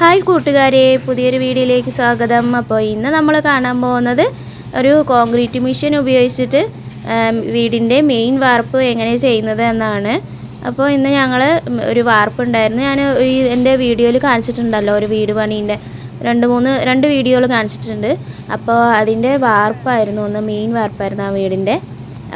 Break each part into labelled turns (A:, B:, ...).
A: Hi കൂട്ടുകാരെ പുതിയൊരു വീഡിയോയിലേക്ക് സ്വാഗതം. അപ്പോൾ ഇന്ന് നമ്മൾ കാണാൻ പോകുന്നത് ഒരു കോൺക്രീറ്റ് മെഷീൻ ഉപയോഗിച്ചിട്ട് വീടിന്റെ മെയിൻ വാർപ്പ് എങ്ങനെ ചെയ്യുന്നത് എന്നാണ്. അപ്പോൾ ഇന്ന് ഞങ്ങൾ ഒരു വാർപ്പ് ഉണ്ടായിരുന്നു. ഞാൻ ഈ എന്റെ വീഡിയോയിൽ കാണിച്ചിട്ടുണ്ടല്ലോ ഒരു വീട് പണീന്റെ രണ്ട് മൂന്ന് രണ്ട് വീഡിയോകൾ കാണിച്ചിട്ടുണ്ട്. അപ്പോൾ അതിന്റെ വാർപ്പായിരുന്നു ഒന്ന് മെയിൻ വാർപ്പായിരുന്നു ആ വീടിന്റെ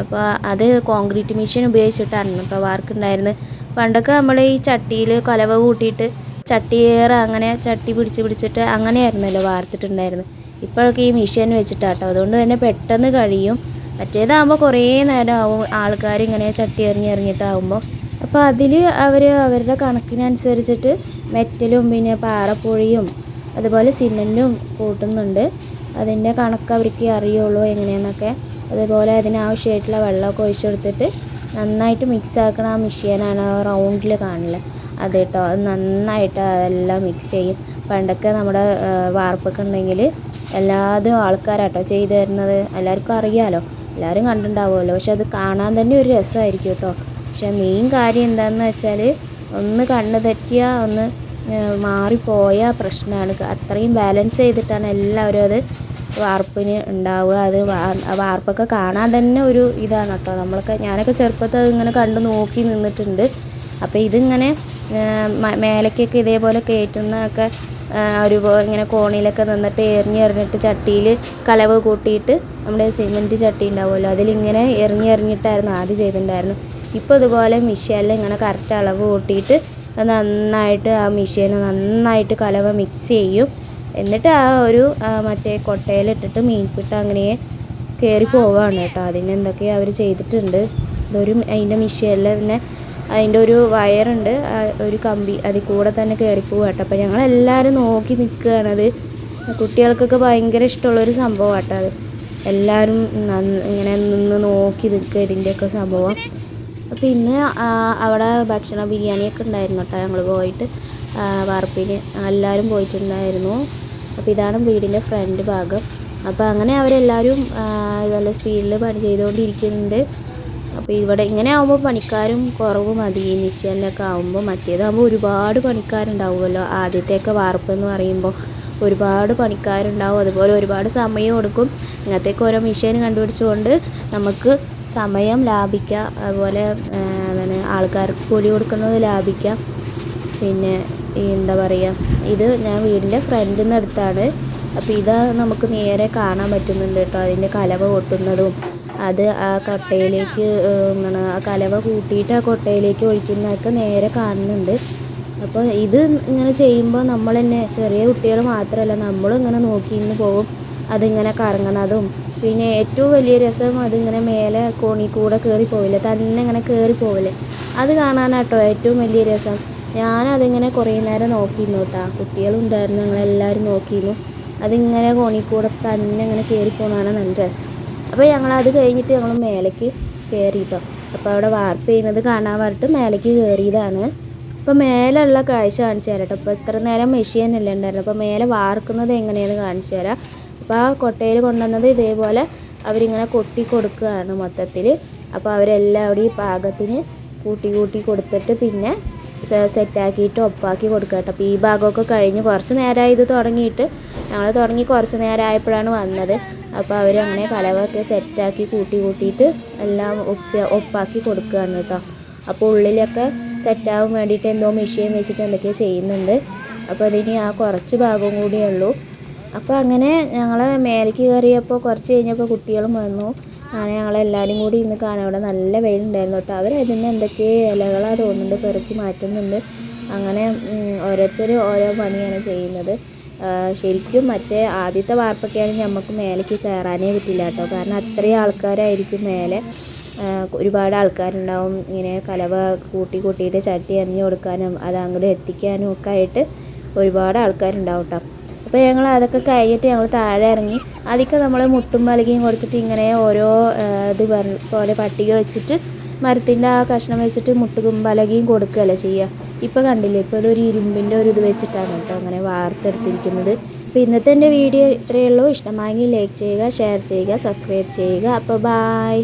A: അപ്പോൾ അത് കോൺക്രീറ്റ് മെഷീൻ ഉപയോഗിച്ചിട്ടാണ് കേട്ടോ വാർക്കുണ്ടായിരുന്നത് പണ്ടൊക്കെ നമ്മൾ ഈ ചട്ടിയിൽ കലവ കൂട്ടിയിട്ട് ചട്ടിയേറെ അങ്ങനെ ചട്ടി പിടിച്ച് പിടിച്ചിട്ട് അങ്ങനെയായിരുന്നല്ലോ വാർത്തിട്ടുണ്ടായിരുന്നത്. ഇപ്പോഴൊക്കെ ഈ മെഷീൻ വെച്ചിട്ടാട്ടോ. അതുകൊണ്ട് തന്നെ പെട്ടെന്ന് കഴിയും. മറ്റേതാകുമ്പോൾ കുറേ നേരം ആവും ആൾക്കാർ ഇങ്ങനെ ചട്ടി എറിഞ്ഞ് എറിഞ്ഞിട്ടാവുമ്പോൾ അപ്പോൾ അതിൽ അവർ അവരുടെ കണക്കിനനുസരിച്ചിട്ട് മെറ്റലും പിന്നെ പാറപ്പൊഴിയും അതുപോലെ സിമെന്റും കൂട്ടുന്നുണ്ട്. അതിന്റെ കണക്ക് അവർക്ക് അറിയുള്ളൂ എങ്ങനെയെന്നൊക്കെ. അതുപോലെ അതിനാവശ്യമായിട്ടുള്ള വെള്ളമൊക്കെ ഒഴിച്ചെടുത്തിട്ട് നന്നായിട്ട് മിക്സ് ആക്കണ ആ മെഷീനാണ് റൗണ്ടിൽ കാണില്ല അത് കേട്ടോ നന്നായിട്ട് അതെല്ലാം മിക്സ് ചെയ്യും. പണ്ടൊക്കെ നമ്മുടെ വാർപ്പൊക്കെ ഉണ്ടെങ്കിൽ എല്ലാതും ആൾക്കാരാട്ടോ ചെയ്തു തരുന്നത്. എല്ലാവർക്കും അറിയാമല്ലോ എല്ലാവരും കണ്ടിട്ടുണ്ടാവുമല്ലോ. പക്ഷെ അത് കാണാൻ തന്നെ ഒരു രസമായിരിക്കും കേട്ടോ പക്ഷെ മെയിൻ കാര്യം എന്താണെന്ന് വെച്ചാൽ ഒന്ന് കണ്ണ് തെറ്റിയാൽ ഒന്ന് മാറിപ്പോയ പ്രശ്നമാണ്. അത്രയും ബാലൻസ് ചെയ്തിട്ടാണ് എല്ലാവരും അത് വാർപ്പിന് ഉണ്ടാവുക. അത് വാർപ്പൊക്കെ കാണാൻ തന്നെ ഒരു ഇതാണ് കേട്ടോ നമ്മളൊക്കെ ഞാനൊക്കെ ചെറുപ്പത്തിൽ അത് ഇങ്ങനെ കണ്ട് നോക്കി നിന്നിട്ടുണ്ട്. അപ്പോൾ ഇതിങ്ങനെ മേലേക്കൊക്കെ ഇതേപോലെ കയറ്റുന്നതൊക്കെ ഒരുപോലെ ഒരു ഇങ്ങനെ കോണിലൊക്കെ നിന്നിട്ട് എറിഞ്ഞ് എറിഞ്ഞിട്ട് ചട്ടിയിൽ കലവ് കൂട്ടിയിട്ട് നമ്മുടെ സിമെന്റ് ചട്ടി ഉണ്ടാവുമല്ലോ അതിലിങ്ങനെ എറിഞ്ഞ് എറിഞ്ഞിട്ടായിരുന്നു ആദ്യം ചെയ്തിട്ടുണ്ടായിരുന്നു ഇപ്പോൾ ഇതുപോലെ മിഷ്യനിൽ ഇങ്ങനെ കറക്റ്റ് അളവ് കൂട്ടിയിട്ട് അത് നന്നായിട്ട് ആ മിഷീന് നന്നായിട്ട് കലവ മിക്സ് ചെയ്യും. എന്നിട്ട് ആ ഒരു മറ്റേ കൊട്ടയിലിട്ടിട്ട് മീൻപിട്ട് അങ്ങനെ കയറി പോവാണ് കേട്ടോ. അതിനെന്തൊക്കെയോ അവർ ചെയ്തിട്ടുണ്ട്. ഇതൊരു അതിന്റെ മിഷ്യനിൽ തന്നെ അതിന്റെ ഒരു വയറുണ്ട് ഒരു കമ്പി അതിൽ കൂടെ തന്നെ കയറി പോവുക കേട്ടോ. അപ്പോൾ ഞങ്ങളെല്ലാവരും നോക്കി നിൽക്കുകയാണത് കുട്ടികൾക്കൊക്കെ ഭയങ്കര ഇഷ്ടമുള്ളൊരു സംഭവം കേട്ടോ അത്. എല്ലാവരും ഇങ്ങനെ നിന്ന് നോക്കി നിൽക്കുക ഇതിന്റെയൊക്കെ സംഭവം. അപ്പോൾ ഇന്ന് അവിടെ ഭക്ഷണ ബിരിയാണിയൊക്കെ ഉണ്ടായിരുന്നു കേട്ടോ ഞങ്ങൾ പോയിട്ട്. വാർപ്പിന് എല്ലാവരും പോയിട്ടുണ്ടായിരുന്നു. അപ്പോൾ ഇതാണ് വീടിന്റെ ഫ്രണ്ട് ഭാഗം. അപ്പോൾ അങ്ങനെ അവരെല്ലാവരും നല്ല സ്പീഡിൽ പണി ചെയ്തുകൊണ്ടിരിക്കുന്നുണ്ട്. അപ്പോൾ ഇവിടെ ഇങ്ങനെ ആകുമ്പോൾ പണിക്കാരും കുറവ് മതി. മിഷ്യനിലൊക്കെ ആകുമ്പോൾ മറ്റേതാകുമ്പോൾ ഒരുപാട് പണിക്കാരുണ്ടാവുമല്ലോ. ആദ്യത്തെയൊക്കെ വാർപ്പ് എന്ന് പറയുമ്പോൾ ഒരുപാട് പണിക്കാരുണ്ടാവും. അതുപോലെ ഒരുപാട് സമയം എടുക്കും. ഇങ്ങനത്തേക്ക് ഓരോ മെഷീൻ കണ്ടുപിടിച്ചുകൊണ്ട് നമുക്ക് സമയം ലാഭിക്കാം. അതുപോലെ പിന്നെ ആൾക്കാർക്ക് കൂലി കൊടുക്കുന്നത് ലാഭിക്കാം. പിന്നെ എന്താ പറയുക ഇത് ഞാൻ വീടിന്റെ ഫ്രണ്ടിൽ നിന്ന് എടുത്താണ്. അപ്പോൾ ഇതാ നമുക്ക് നേരെ കാണാൻ പറ്റുന്നുണ്ട് കേട്ടോ. അതിന്റെ കലവ കൊട്ടുന്നതും അത് ആ കൊട്ടയിലേക്ക് എന്താണ് ആ കലവ കൂട്ടിയിട്ട് ആ കൊട്ടയിലേക്ക് ഒഴിക്കുന്നതൊക്കെ നേരെ കാണുന്നുണ്ട്. അപ്പോൾ ഇത് ഇങ്ങനെ ചെയ്യുമ്പോൾ നമ്മൾ തന്നെ ചെറിയ കുട്ടികൾ മാത്രമല്ല നമ്മളും ഇങ്ങനെ നോക്കി ഇന്ന് പോകും. അതിങ്ങനെ കറങ്ങണതും പിന്നെ ഏറ്റവും വലിയ രസം അതിങ്ങനെ മേലെ കോണി കൂടെ കയറി പോവില്ല തന്നെ ഇങ്ങനെ കയറി പോവില്ലേ. അത് കാണാനാട്ടോ ഏറ്റവും വലിയ രസം. ഞാനതിങ്ങനെ കുറേ നേരം നോക്കിയിരുന്നു കേട്ടോ. കുട്ടികളുണ്ടായിരുന്നു ഞങ്ങളെല്ലാവരും നോക്കിയിരുന്നു. അതിങ്ങനെ കോണി തന്നെ ഇങ്ങനെ കയറി പോകണതാണ് നല്ല രസം. അപ്പോൾ ഞങ്ങൾ അത് കഴിഞ്ഞിട്ട് ഞങ്ങൾ മേലേക്ക് കയറി കേട്ടോ അപ്പോൾ അവിടെ വാർപ്പ് ചെയ്യുന്നത് കാണാൻ പറഞ്ഞിട്ട് മേലേക്ക് കയറിയതാണ് അപ്പോൾ മേലുള്ള കാഴ്ച കാണിച്ചു തരാം കേട്ടോ. അപ്പോൾ ഇത്ര നേരം മെഷീൻ അല്ലേ ഉണ്ടായിരുന്നു അപ്പോൾ മേലെ വാർക്കുന്നത് എങ്ങനെയാണെന്ന് കാണിച്ചു തരാം. അപ്പോൾ ആ കൊട്ടയിൽ കൊണ്ടുവന്നത് ഇതേപോലെ അവരിങ്ങനെ കൊട്ടി കൊടുക്കുകയാണ് മൊത്തത്തിൽ അപ്പോൾ അവരെല്ലാവരും ഈ പാകത്തിന് കൂട്ടി കൂട്ടി കൊടുത്തിട്ട് പിന്നെ സെറ്റാക്കിയിട്ട് ഒപ്പാക്കി കൊടുക്കുക കേട്ടോ. അപ്പോൾ ഈ ഭാഗമൊക്കെ കഴിഞ്ഞ് കുറച്ച് നേരമായി ഇത് തുടങ്ങിയിട്ട്. ഞങ്ങൾ തുടങ്ങി കുറച്ച് നേരമായപ്പോഴാണ് വന്നത്. അപ്പോൾ അവർ അങ്ങനെ കലവൊക്കെ സെറ്റാക്കി കൂട്ടി കൂട്ടിയിട്ട് എല്ലാം ഒപ്പ ഒപ്പാക്കി കൊടുക്കുകയാണ് കേട്ടോ. അപ്പോൾ ഉള്ളിലൊക്കെ സെറ്റാവാൻ വേണ്ടിയിട്ട് എന്തോ മെഷീൻ വെച്ചിട്ട് എന്തൊക്കെയോ ചെയ്യുന്നുണ്ട്. അപ്പോൾ അതിന് ആ കുറച്ച് ഭാഗം കൂടിയേ ഉള്ളൂ. അപ്പോൾ അങ്ങനെ ഞങ്ങൾ മേലേക്ക് കയറിയപ്പോൾ കുറച്ച് കഴിഞ്ഞപ്പോൾ കുട്ടികളും വന്നു. അങ്ങനെ ഞങ്ങളെല്ലാവരും കൂടി ഇന്ന് കാണാൻ ഇവിടെ നല്ല വെയിലുണ്ടായിരുന്നു കേട്ടോ. അവർ അതിന് എന്തൊക്കെ ഇലകളാണ് തോന്നുന്നുണ്ട് പെറുക്കി മാറ്റുന്നുണ്ട്. അങ്ങനെ ഓരോരുത്തർ ഓരോ പണിയാണ് ചെയ്യുന്നത്. ശരിക്കും മറ്റേ ആദ്യത്തെ വാർപ്പൊക്കെയാണെങ്കിൽ നമുക്ക് മേലേക്ക് കയറാനേ പറ്റില്ല കേട്ടോ. കാരണം അത്രയും ആൾക്കാരായിരിക്കും മേലെ. ഒരുപാട് ആൾക്കാരുണ്ടാവും. ഇങ്ങനെ കലവ കൂട്ടി കൂട്ടിയിട്ട് ചട്ടി എറിഞ്ഞു കൊടുക്കാനും അത് അങ്ങോട്ട് എത്തിക്കാനും ഒക്കെ ആയിട്ട് ഒരുപാട് ആൾക്കാരുണ്ടാവും കേട്ടോ. അപ്പോൾ ഞങ്ങൾ അതൊക്കെ കഴിഞ്ഞിട്ട് ഞങ്ങൾ താഴെ ഇറങ്ങി. അതൊക്കെ നമ്മൾ മുട്ടും പലകയും കൊടുത്തിട്ട് ഇങ്ങനെ ഓരോ ഇത് പോലെ പട്ടിക വെച്ചിട്ട് മരത്തിന്റെ ആ കഷ്ണം വെച്ചിട്ട് മുട്ടും പലകയും കൊടുക്കുകയല്ലേ ചെയ്യുക. ഇപ്പോൾ കണ്ടില്ലേ ഇപ്പോൾ ഇതൊരു ഇരുമ്പിന്റെ ഒരു ഇത് വെച്ചിട്ടാണ് കേട്ടോ അങ്ങനെ വാർത്തെടുത്തിരിക്കുന്നത്. അപ്പോൾ ഇന്നത്തെ എന്റെ വീഡിയോ ഇത്രയേ ഉള്ളൂ. ഇഷ്ടമായെങ്കിൽ ലൈക്ക് ചെയ്യുക ഷെയർ ചെയ്യുക സബ്സ്ക്രൈബ് ചെയ്യുക. അപ്പോൾ ബായ്